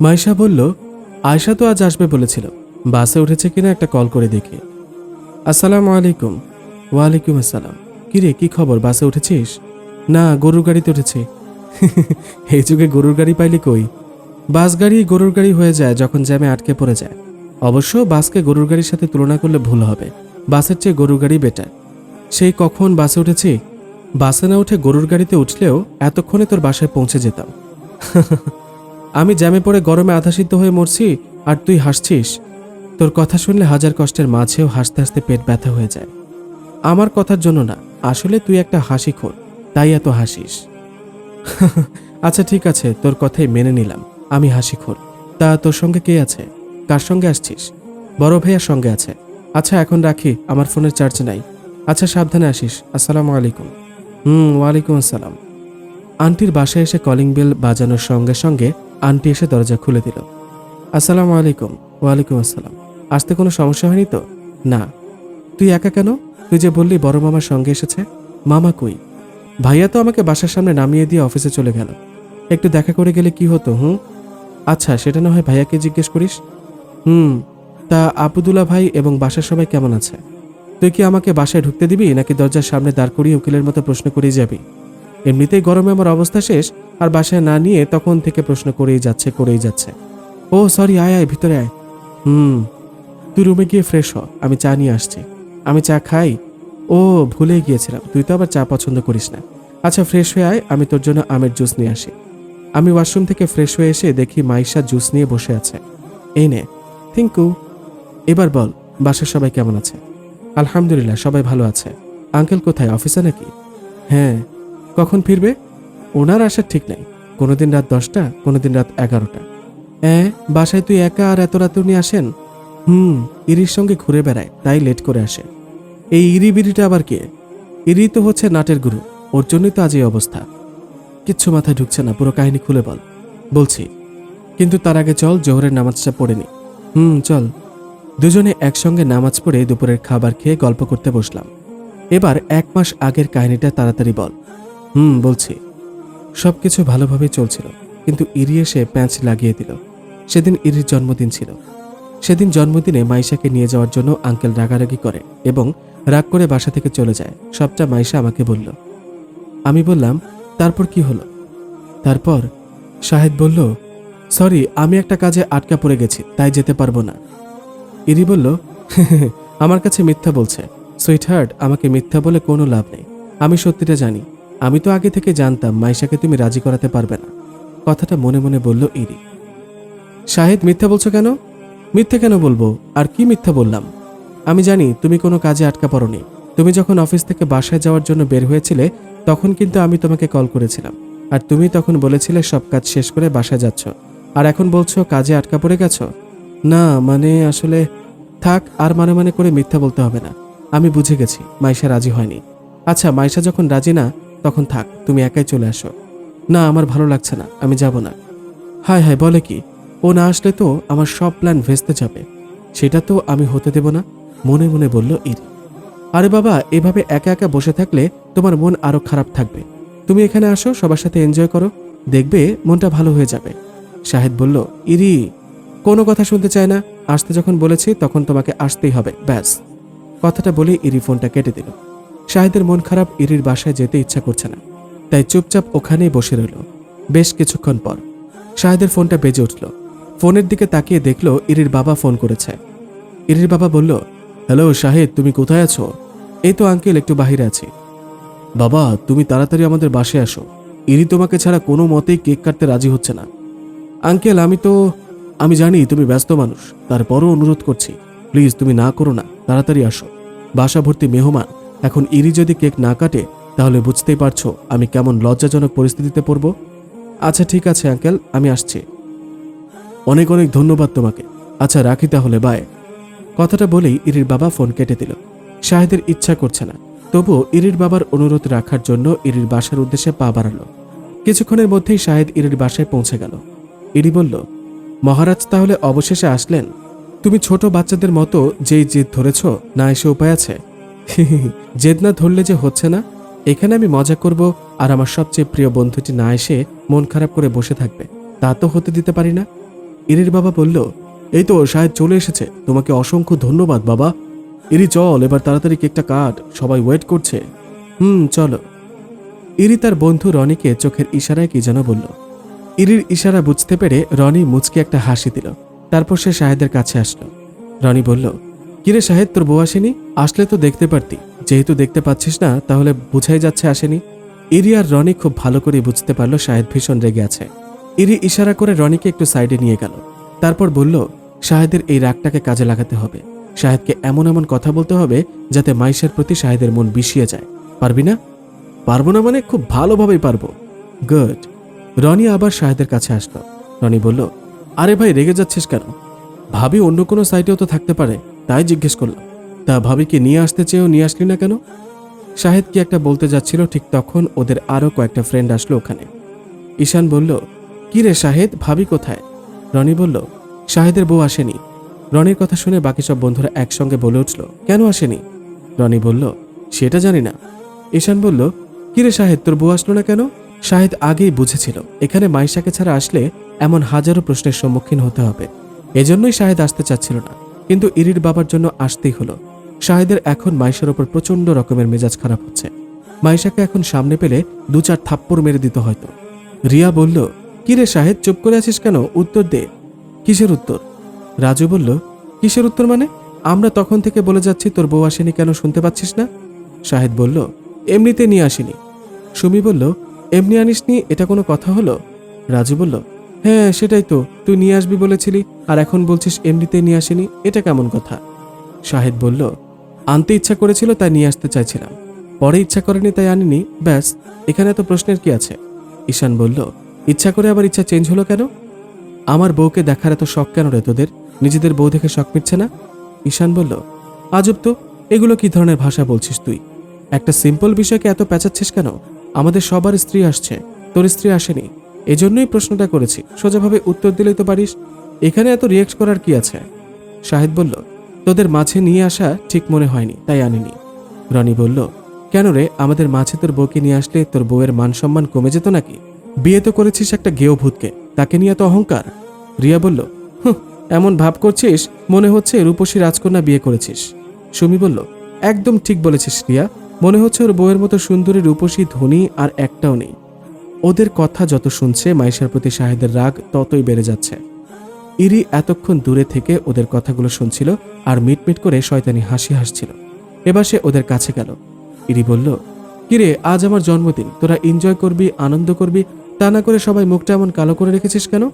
মাইশা বলল, আয়শা তো আজ আসবে বলেছিল। বাসে উঠেছে কিনা একটা কল করে দেখি। আসসালামু আলাইকুম। ওয়ালাইকুম আসসালাম। কিরে কি খবর? বাসে উঠেছিস? না, গরুর গাড়িতে উঠেছি। এই যুগে গরুর গাড়ি পাইলি কই? বাস গাড়ি গরুর গাড়ি হয়ে যায় যখন জ্যামে আটকে পড়ে যায়। অবশ্য বাসকে গরুর গাড়ির সাথে তুলনা করলে ভুল হবে। বাসের চেয়ে গরুর গাড়ি বেটার সেই কখন বাসে উঠেছি? বাসে না উঠে গরুর গাড়িতে উঠলেও এতক্ষণে তোর বাসায় পৌঁছে যেতাম। আমি জ্যামে পড়ে গরমে আধাসিদ্ধ হয়ে মরছি, আর তুই হাসছিস। তোর কথা শুনলে হাজার কষ্টের মাঝেও হাসতে হাসতে পেট ব্যথা হয়ে যায়। আমার কথার জন্য না, আসলে তুই একটা হাসি খোর তাই এত হাসিস। আচ্ছা ঠিক আছে, তোর কথাই মেনে নিলাম, আমি হাসি খোর তা তোর সঙ্গে কে আছে? কার সঙ্গে আসছিস? বড় ভাইয়ার সঙ্গে আছে। আচ্ছা এখন রাখি, আমার ফোনের চার্জ নাই। আচ্ছা সাবধানে আসিস, আসসালামু আলাইকুম। হুম, ওয়ালাইকুম আসসালাম। আন্টির বাসায় এসে কলিং বেল বাজানোর সঙ্গে সঙ্গে আন্টি এসে দরজা খুলে দিল। আসসালামু আলাইকুম। ওয়ালাইকুম আসসালাম। আসতে কোনো সমস্যা হয়নি তো? না। তুই একা কেন? তুই যে বললি বড় মামার সঙ্গে এসেছে। মামা কই? ভাইয়া তো আমাকে বাসার সামনে নামিয়ে দিয়ে অফিসে চলে গেল। একটু দেখা করে গেলে কি হতো, হুম? আচ্ছা সেটা না হয় ভাইয়াকে জিজ্ঞেস করিস? হুম। তা আবুদুল্লা ভাই এবং বাসার সবাই কেমন আছে? তুই কি আমাকে বাসায় ঢুকতে দিবি, নাকি দরজার সামনে দাঁড় করিয়ে উকিলের মতো প্রশ্ন করেই যাবি? এমনিতেই গরমে আমার অবস্থা শেষ, আর বাসায় না নিয়ে তখন থেকে প্রশ্ন করেই যাচ্ছে করেই যাচ্ছে। ও সরি আয় আয়, ভিতরে আয়। হুম, তুই রুমে গিয়ে ফ্রেশ হ, আমি চা নিয়ে আসছি। আমি চা খাই। ও, ভুলে গিয়েছিলাম, তুই তো আবার চা পছন্দ করিস না। আচ্ছা ফ্রেশ হয়ে আয়, আমি তোর জন্য আমের জুস নিয়ে আসি। আমি ওয়াশরুম থেকে ফ্রেশ হয়ে এসে দেখি মাইশা জুস নিয়ে বসে আছে। এই নে থিঙ্কু এবার বল, বাসার সবাই কেমন আছে? আলহামদুলিল্লাহ, সবাই ভালো আছে। আঙ্কেল কোথায়, অফিসে নাকি? হ্যাঁ। কখন ফিরবে? ওনার আসার ঠিক নেই। কোনোদিন রাত দশটা, কোনোদিন রাত এগারোটা। হ্যাঁ বাসায় তুই একা আর এত রাতে উনি আসেন? হুম, ইরির সঙ্গে ঘুরে বেড়ায়, তাই লেট করে আসে। এই ইরি বিড়িটা আবার কে? ইরি তো হচ্ছে নাটের গুরু, ওর জন্যই তো আজ এই অবস্থা। কিচ্ছু মাথায় ঢুকছে না, পুরো কাহিনী খুলে বল। বলছি, কিন্তু তার আগে চল, জোহরের নামাজটা পড়ে নি। হুম, চল। দুজনে একসঙ্গে নামাজ পড়ে দুপুরের খাবার খেয়ে গল্প করতে বসলাম। এবার এক মাস আগের কাহিনীটা তাড়াতাড়ি বল। হুম, বলছি। সবকিছু ভালোভাবে চলছিল, কিন্তু ইরি এসে প্যাঁচ লাগিয়ে দিল। সেদিন ইরির জন্মদিন ছিল। সেদিন জন্মদিনে মাইশাকে নিয়ে যাওয়ার জন্য আঙ্কেল রাগারাগি করে এবং রাগ করে বাসা থেকে চলে যায়। সবটা মাইশা আমাকে বলল। আমি বললাম, তারপর কি হলো? তারপর শাহেদ বলল, সরি, আমি একটা কাজে আটকা পড়ে গেছি, তাই যেতে পারব না। ইরি বলল আমার কাছে মিথ্যা বলছে। সুইট সুইটহার্ট, আমাকে মিথ্যা বলে কোনো লাভ নেই। আমি সত্যিটা জানি। আমি তো আগে থেকে জানতাম মাইশাকে তুমি রাজি করাতে পারবে না। কথাটা মনে মনে বলল ইরি। শাহেদ, মিথ্যা বলছো কেন? মিথ্যে কেন বলব? আর কি মিথ্যা বললাম? আমি জানি তুমি কোনো কাজে আটকা পড়নি। তুমি যখন অফিস থেকে বাসায় যাওয়ার জন্য বের হয়েছিলে, তখন কিন্তু আমি তোমাকে কল করেছিলাম। আর তুমি তখন বলেছিলে সব কাজ শেষ করে বাসায় যাচ্ছ। আর এখন বলছো কাজে আটকা পড়ে গেছো? না মানে আসলে থাক, আর মানে মানে করে মিথ্যা বলতে হবে না। আমি বুঝে গেছি, মাইশা রাজি হয়নি। আচ্ছা মাইশা যখন রাজি না তখন থাক, তুমি একাই চলে আসো। না, আমার ভালো লাগছে না, আমি যাব না। হায় হায়, বলে কি? ও না আসলে তো আমার সব প্ল্যান ভেস্তে যাবে। সেটা তো আমি হতে দেব না, মনে মনে বলল ইরি। আরে বাবা, এভাবে একা একা বসে থাকলে তোমার মন আরও খারাপ থাকবে। তুমি এখানে আসো, সবার সাথে এনজয় করো, দেখবে মনটা ভালো হয়ে যাবে। শাহেদ বলল, ইরি, কোনো কথা শুনতে চায় না, আসতে যখন বলেছি তখন তোমাকে আসতেই হবে, ব্যাস। কথাটা বলে ইরি ফোনটা কেটে দিল। শাহেদের মন খারাপ ইরির বাসায় যেতে ইচ্ছা করছে না। তাই চুপচাপ ওখানেই বসে রইল। বেশ কিছুক্ষণ পর শাহেদের ফোনটা বেজে উঠল। ফোনের দিকে তাকিয়ে দেখল ইরির বাবা ফোন করেছে। ইরির বাবা বলল, হ্যালো শাহেদ, তুমি কোথায় আছো? এই তো আঙ্কেল, একটু বাহিরে আছি। বাবা, তুমি তাড়াতাড়ি আমাদের বাসায় আসো। ইরি তোমাকে ছাড়া কোনো মতেই কেক কাটতে রাজি হচ্ছে না। আঙ্কেল, আমি তো, আমি জানি তুমি ব্যস্ত মানুষ। তারপরও অনুরোধ করছি। প্লিজ, তুমি না করো না। তাড়াতাড়ি আসো। বাসা ভর্তি মেহমান। এখন ইরি যদি কেক না কাটে, তাহলে বুঝতেই পারছ আমি কেমন লজ্জাজনক পরিস্থিতিতে পড়ব? আচ্ছা ঠিক আছে, আঙ্কেল, আমি আসছি। অনেক অনেক ধন্যবাদ তোমাকে। আচ্ছা রাখি তাহলে বায় কথাটা বলেই ইরির বাবা ফোন কেটে দিল। শাহেদের ইচ্ছা করছে না। তবুও ইরির বাবার অনুরোধ রাখার জন্য ইরির বাসার উদ্দেশ্যে পা বাড়ালো। কিছুক্ষণের মধ্যেই শাহেদ ইরির বাসায় পৌঁছে গেল। ইরি বলল, মহারাজ তাহলে অবশেষে আসলেন? তুমি ছোট বাচ্চাদের মতো যেই জিদ ধরেছ, না এসে উপায় আছে? জেদ না ধরলে যে হচ্ছে না, এখানে আমি মজা করব আর আমার সবচেয়ে প্রিয় বন্ধুটি না এসে মন খারাপ করে বসে থাকবে। তা তো হতে দিতে পারি না। ইরির বাবা বলল, এই তো, সাহেব চলে এসেছে। তোমাকে অসংখ্য ধন্যবাদ, বাবা। ইরি, চল, এবার তাড়াতাড়ি কেকটা কাট। সবাই ওয়েট করছে। হুম, চলো। ইরি তার বন্ধু রনিকে চোখের ইশারায় কি যেন বলল। ইরির ইশারা বুঝতে পেরে রনি মুচকে একটা হাসি দিল। তারপর সে শাহেদের কাছে আসলো। রনি বলল কিরে শাহেদ তোর বউ আসেনি? আসলে তো দেখতে পারতি। যেহেতু দেখতে পাচ্ছিস না, তাহলে বুঝাই যাচ্ছে আসেনি। ইরি আর রনি খুব ভালো করে বুঝতে পারল শাহেদ ভীষণ রেগে আছে। ইরি ইশারা করে রনিকে একটু সাইডে নিয়ে গেল। তারপর বলল শাহেদের এই রাগটাকে কাজে লাগাতে হবে। শাহেদকে এমন এমন কথা বলতে হবে, যাতে মাইশের প্রতি শাহেদের মন বিষিয়ে যায়। পারবি না? পারব না মানে খুব ভালোভাবেই পারব। গুড। রনি আবার শাহেদের কাছে আসলো। রনি বলল, আরে ভাই, রেগে যাচ্ছিস কেন? ভাবি অন্য কোনো সাইটেও তো থাকতে পারে। তাই জিজ্ঞেস করলাম, তা ভাবিকে নিয়ে আসতে চেয়েও নিয়ে আসলি না কেন? শাহেদ কি একটা বলতে যাচ্ছিল ঠিক তখন ওদের আরও কয়েকটা ফ্রেন্ড আসলো ওখানে। ঈশান বলল, কি রে শাহেদ, ভাবি কোথায়? রনি বলল, শাহেদের বউ আসেনি। রনির কথা শুনে বাকি সব বন্ধুরা একসঙ্গে বলে উঠল, কেন আসেনি? রনি বলল, সেটা জানি না। ঈশান বলল কিরে শাহেদ, তোর বউ আসলো না কেন? শাহেদ আগেই বুঝেছিল, এখানে মাইশাকে ছাড়া আসলে এমন হাজারো প্রশ্নের সম্মুখীন হতে হবে। এজন্যই শাহেদ আসতে চাচ্ছিল না। কিন্তু ইরির বাবার জন্য আসতেই হলো। শাহেদের এখন মাইশার ওপর প্রচণ্ড রকমের মেজাজ খারাপ হচ্ছে। মাইশাকে এখন সামনে পেলে দু চার থাপ্পড় মেরে দিত হয়তো। রিয়া বলল কিরে শাহেদ, চুপ করে আছিস কেন? উত্তর দে। কিসের উত্তর? রাজু বলল, কিসের উত্তর মানে? আমরা তখন থেকে বলে যাচ্ছি তোর বউ আসেনি কেন শুনতে পাচ্ছিস না? শাহেদ বলল, এমনিতে নিয়ে আসিনি। সুমি বলল, এমনি আনিসনি, এটা কোনো কথা হলো? রাজু বলল হ্যাঁ সেটাই তো। তুই নিয়ে আসবি বলেছিলি, আর এখন বলছিস এমনিতে নিয়ে আসেনি, এটা কেমন কথা? শাহেদ বলল, আনতে ইচ্ছা করেছিল, তাই নিয়ে আসতে চাইছিলাম। পরে ইচ্ছা করেনি, তাই আনিনি, ব্যাস, এখানে তো প্রশ্নের কি আছে? ঈশান বলল, ইচ্ছা করে আবার ইচ্ছা চেঞ্জ হলো কেন? আমার বউকে দেখার এত শখ কেন রে তোদের? নিজেদের বউ দেখে শখ মিটছে না? ঈশান বলল, আজব তো, এগুলো কি ধরনের ভাষা বলছিস তুই? একটা সিম্পল বিষয়কে এত পেঁচাচ্ছিস কেন? আমাদের সবার স্ত্রী আসছে, তোর স্ত্রী আসেনি। এজন্যই প্রশ্নটা করেছি। সোজাভাবে উত্তর দিলেই তো পারিস। এখানে এত রিয়েক্ট করার কি আছে? শাহিদ বলল, তোদের মাঝে নিয়ে আসা ঠিক মনে হয়নি, তাই আনিনি। রনি বলল, কেন রে, আমাদের মাঝে তোর বউকে নিয়ে আসলে তোর বউয়ের মান সম্মান কমে যেত নাকি? বিয়ে তো করেছিস একটা গেও ভূতকে, তাকে নিয়ে তো অহংকার? রিয়া বলল, হুঁ, এমন ভাব করছিস, মনে হচ্ছে রূপসী রাজকন্যা বিয়ে করেছিস। সুমি বলল, একদম ঠিক বলেছিস রিয়া, মনে হচ্ছে ওর বউয়ের মতো সুন্দরী, রূপসী, ধনী আর একটাও নেই। ওদের কথা যত শুনছে মাইশার প্রতি শাহেদের রাগ ততই বেড়ে যাচ্ছে। ইরি এতক্ষণ দূরে থেকে ওদের কথাগুলো শুনছিল আর মিটমিট করে শয়তানি হাসি হাসছিল। এবার সে ওদের কাছে গেল। ইরি বলল, কিরে, আজ আমার জন্মদিন, তোরা এনজয় করবি, আনন্দ করবি, তা না করে সবাই মুখটা এমন কালো করে রেখেছিস কেন?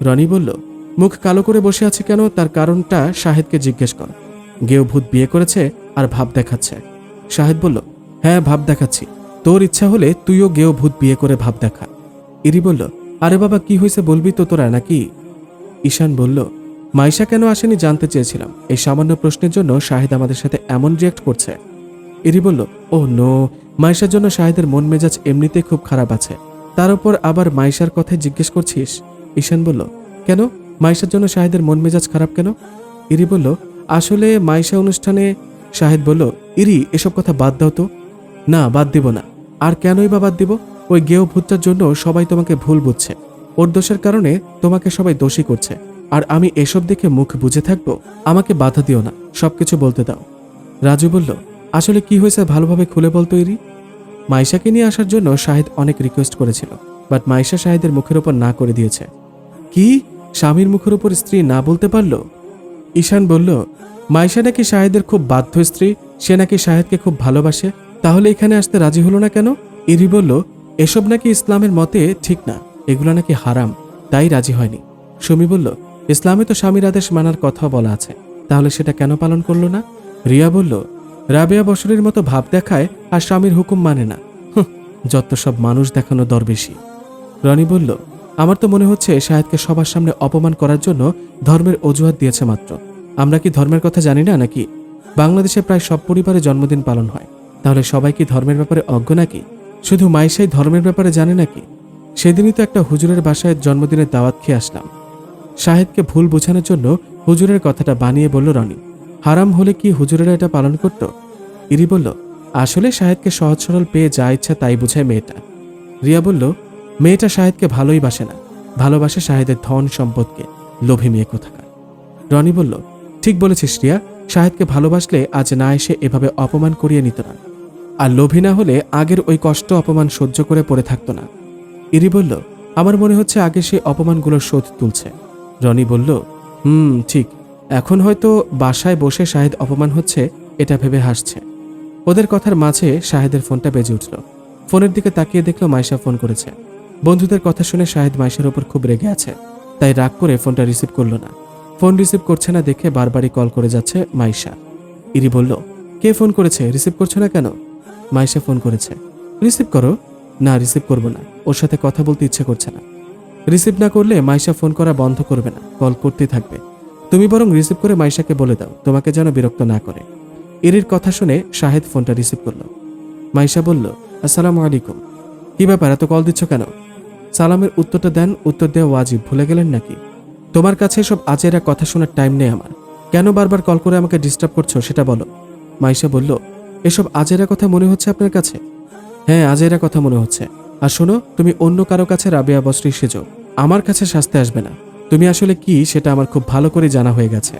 রনি বলল, মুখ কালো করে বসে আছে কেন? তার কারণটা শাহেদকে জিজ্ঞেস কর। গেও ভূত বিয়ে করেছে আর ভাব দেখাচ্ছে। শাহেদ বলল হ্যাঁ ভাব দেখাচ্ছি। তোর ইচ্ছা হলে তুইও গেও ভূত বিয়ে করে ভাব দেখা। ইরি বলল, আরে বাবা, কি হয়েছে বলবি তো তোরা নাকি? ঈশান বলল, মাইশা কেন আসেনি জানতে চেয়েছিলাম। এই সামান্য প্রশ্নের জন্য শাহিদ আমাদের সাথে এমন রিয়াক্ট করছে। ইরি বলল ও নো। মাইশার জন্য শাহিদের মন মেজাজ এমনিতে খুব খারাপ আছে। তার উপর আবার মাইশার কথায় জিজ্ঞেস করছিস? ঈশান বলল, কেন? মাইশার জন্য শাহিদের মন মেজাজ খারাপ কেন? ইরি বলল, আসলে মাইশা অনুষ্ঠানে শাহিদ বলল, ইরি, এসব কথা বাদ দাও তো। না, বাদ দিব না। আর কেনই বা বাদ দিব? ওই গেও ভূতটার জন্য সবাই তোমাকে ভুল বুঝছে। ওর দোষের কারণে তোমাকে সবাই দোষী করছে। আর আমি এসব দেখে মুখ বুঝে থাকব, আমাকে বাধা দিও না। সবকিছু বলতে দাও। রাজু বলল, আসলে কি হয়েছে ভালোভাবে খুলে বলতো ইরি মাইশাকে নিয়ে আসার জন্য শাহিদ অনেক রিকোয়েস্ট করেছিল বাট মাইশা শাহিদের মুখের ওপর না করে দিয়েছে। কি? স্বামীর মুখের ওপর স্ত্রী না বলতে পারল? ঈশান বলল, মাইশা নাকি শাহেদের খুব বাধ্য স্ত্রী, সে নাকি শাহেদকে খুব ভালোবাসে? তাহলে এখানে আসতে রাজি হলো না কেন? ইরি বলল, এসব নাকি ইসলামের মতে ঠিক না, এগুলো নাকি হারাম, তাই রাজি হয়নি। সুমি বলল, ইসলামে তো স্বামীর আদেশ মানার কথা বলা আছে, তাহলে সেটা কেন পালন করল না? রিয়া বলল, রাবেয়া বসরের মতো ভাব দেখায় আর স্বামীর হুকুম মানে না। যত সব মানুষ দেখানো দরবেশি রনি বলল, আমার তো মনে হচ্ছে শাহেদকে সবার সামনে অপমান করার জন্য ধর্মের অজুহাত দিয়েছে মাত্র। আমরা কি ধর্মের কথা জানি না নাকি? বাংলাদেশে প্রায় সব পরিবারে জন্মদিন পালন হয়। তাহলে সবাই কি ধর্মের ব্যাপারে অজ্ঞ নাকি? শুধু মাইশাই ধর্মের ব্যাপারে জানে নাকি? সেদিনই তো একটা হুজুরের বাসায় জন্মদিনের দাওয়াত খেয়ে আসলাম। শাহেদকে ভুল বোঝানোর জন্য হুজুরের কথাটা বানিয়ে বলল রনি। হারাম হলে কি হুজুরেরা এটা পালন করত? ইরি বলল, আসলে শাহেদকে সহজ সরল পেয়ে যা ইচ্ছা তাই বোঝায় মেয়েটা। রিয়া বলল, মেয়েটা শাহেদকে ভালোই বাসে না। ভালোবাসে শাহেদের ধন সম্পদকে। লোভী মেয়ে কোথাকার? রনি বলল, ঠিক বলেছিস রিয়া, শাহেদকে ভালোবাসলে আজ না এসে এভাবে অপমান করিয়ে নিত না। আর লোভী না হলে আগের ওই কষ্ট অপমান সহ্য করে পড়ে থাকতো না। ইরি বলল, আমার মনে হচ্ছে আগে সেই অপমানগুলোর শোধ তুলছে। রনি বলল, হুম, ঠিক। এখন হয়তো বাসায় বসে শাহেদ অপমান হচ্ছে, এটা ভেবে হাসছে। ওদের কথার মাঝে শাহেদের ফোনটা বেজে উঠল। ফোনের দিকে তাকিয়ে দেখল মাইশা ফোন করেছে। বন্ধুদের কথা শুনে শাহেদ মাইশার ওপর খুব রেগে আছে, তাই রাগ করে ফোনটা রিসিভ করল না। ফোন রিসিভ করছে না দেখে বারবারই কল করে যাচ্ছে মাইশা ইরি বলল, কে ফোন করেছে? রিসিভ করছ না কেন? মাইশা ফোন করেছে। রিসিভ করো? না, রিসিভ করব না। ওর সাথে কথা বলতে ইচ্ছে করছে না। রিসিভ না করলে মাইশা ফোন করা বন্ধ করবে না। কল করতেই থাকবে। তুমি বরং রিসিভ করে মাইশাকে বলে দাও, তোমাকে যেন বিরক্ত না করে। ইরির কথা শুনে শাহেদ ফোনটা রিসিভ করল। মাইশা বলল, আসসালামু আলাইকুম। কি ব্যাপার, এত কল দিচ্ছ কেন? সালামের উত্তরটা দেন, উত্তর দেওয়া ওয়াজিব। ভুলে গেলেন নাকি? তোমার কাছে সব আজেরা কথা শোনার টাইম নেই আমার। কেন বারবার কল করে আমাকে ডিস্টার্ব করছ, সেটা বলো। মাইশা বলল এসব আজেরা কথা মনে হচ্ছে আপনার কাছে? হ্যাঁ আজেরা কথা মনে হচ্ছে। আর শোনো, তুমি অন্য কারও কাছে রাবিয়া বস্ত্রী সেজো। আমার কাছে শাস্তে আসবে না। তুমি আসলে কি সেটা আমার খুব ভালো করে জানা হয়ে গেছে।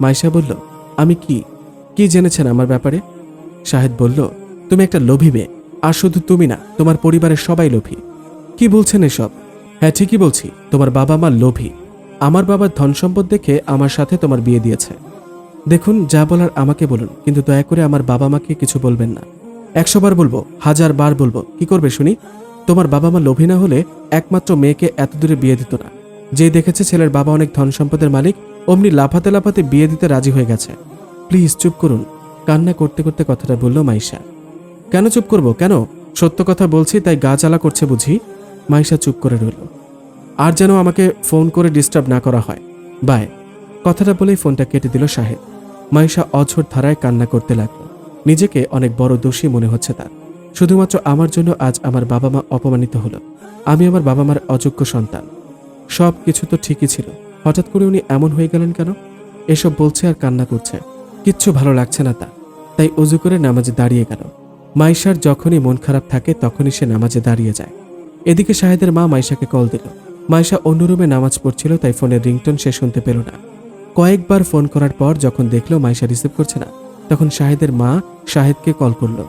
মাইশা বলল, আমি কি? কি জেনেছেন আমার ব্যাপারে? শাহেদ বলল, তুমি একটা লোভী মেয়ে। আর শুধু তুমি না, তোমার পরিবারের সবাই লোভী। কি বলছেন এসব? হ্যাঁ ঠিকই বলছি, তোমার বাবা মা লোভী। আমার বাবার ধন সম্পদ দেখে আমার সাথে তোমার বিয়ে দিয়েছে। দেখুন, যা বলার আমাকে বলুন, কিন্তু দয়া করে আমার বাবা মাকে কিছু বলবেন না। একশো বার বলব হাজার বার বলব, কি করবে শুনি? তোমার বাবা মা লোভী না হলে একমাত্র মেয়েকে এত দূরে বিয়ে দিত না। যে দেখেছে ছেলের বাবা অনেক ধন সম্পদের মালিক, অমনি লাফাতে লাফাতে বিয়ে দিতে রাজি হয়ে গেছে। প্লিজ চুপ করুন, কান্না করতে করতে কথাটা বলল মাইশা। কেন চুপ করব, কেন? সত্য কথা বলছি, তাই গা জ্বালা করছে বুঝি? মাইশা চুপ করে রইল। আর যেন আমাকে ফোন করে ডিস্টার্ব না করা হয়। বাই। কথাটা বলেই ফোনটা কেটে দিল সাহেব মাইশা অঝোর ধারায় কান্না করতে লাগল। নিজেকে অনেক বড় দোষী মনে হচ্ছে তার। শুধুমাত্র আমার জন্য আজ আমার বাবা মা অপমানিত হলো। আমি আমার বাবা মার অযোগ্য সন্তান। সব কিছু তো ঠিকই ছিল। হঠাৎ করে উনি এমন হয়ে গেলেন কেন? এসব বলছে আর কান্না করছে। কিচ্ছু ভালো লাগছে না তা তাই অজু করে নামাজে দাঁড়িয়ে গেল। মাইশার যখনই মন খারাপ থাকে, তখনই সে নামাজে দাঁড়িয়ে যায়। এদিকে শাহেদের মা মাইশাকে কল দিল। মাইশা অন্য রুমে নামাজ পড়ছিল, তাই ফোনের রিংটোন সে শুনতে পেল না। কয়েকবার ফোন করার পর যখন দেখল মাইশা রিসিভ করছে না, তখন শাহেদের মা শাহেদকে কল করল।